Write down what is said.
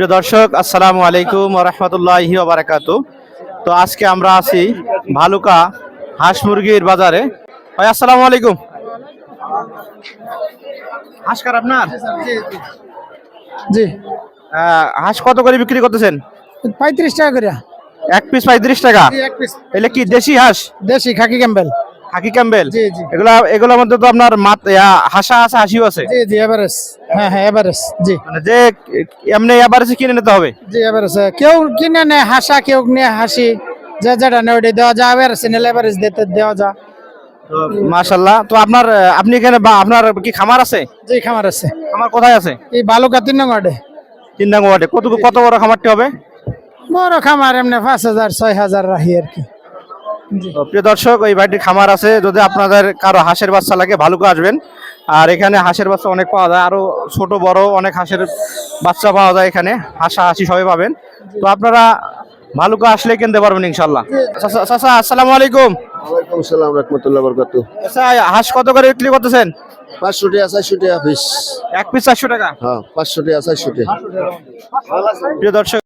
প্রিয় দর্শক আসসালামু আলাইকুম রহমতুল্লাহি বারাকাত তো আজকে আমরা আছি ভালুকা হাঁস মুরগির বাজারে। ভাই আসসালামু আলাইকুম। হাঁসকার আপনার? জি। হাঁস কত করে বিক্রি করতেছেন? পঁয়ত্রিশ টাকা করে। এক পিস পঁয়ত্রিশ টাকা। এলে কি দেশি হাঁস? দেশি খাকি ক্যাম্বেল। হাকি ক্যাম্বেল? জি, জি। এগুলা এগুলোর মধ্যে তো আপনার মাত হাসা আছে হাসিও আছে। জি জি এভারেজ হ্যাঁ হ্যাঁ এভারেজ জি। মানে যে এমনি এবার কিনে নিতে হবে। জি এভারেজ কেউ কিনে নেয় হাসা কেউ নিয়ে হাসি। যে যেটা নেই ওটা দেওয়া যায়। এভারেজ নিলে এভারেজ দিতে দেওয়া যায়। মাশাল্লাহ তো আপনার আপনি এখানে বা আপনার কি খামার আছে? জি খামার আছে। খামার কোথায় আছে? এই বালুকা তিন নম্বরে তিন ডাঙ্গা ওয়ার্ডে। কত কত বড় খামারটি হবে? বড় খামার এমনি পাঁচ হাজার ছয় হাজার রাখি আর কি। প্রিয় দর্শক ওই বাড়িটির খামার আছে যদি আপনাদের কারও হাঁসের বাচ্চা লাগে ভালুকা আসবেন। আর এখানে হাঁসের বাচ্চা অনেক পাওয়া যায় আরও ছোট বড় অনেক হাঁসের বাচ্চা পাওয়া যায় এখানে হাসা হাসি সবাই পাবেন। তো আপনারা ভালুকা আসলে কিনতে পারবেন ইনশাল্লাহ চাচা- চাচা আসসালামু আলাইকুম। ওয়ালাইকুম সালাম রহমতুল্লাহ বরকাত আচ্ছা হাঁস কত করে বিক্রি করতেছেন? টাকা টাকা পিস এক পিস টাকা। হ্যাঁ টাকা চারশো টাকা। প্রিয় দর্শক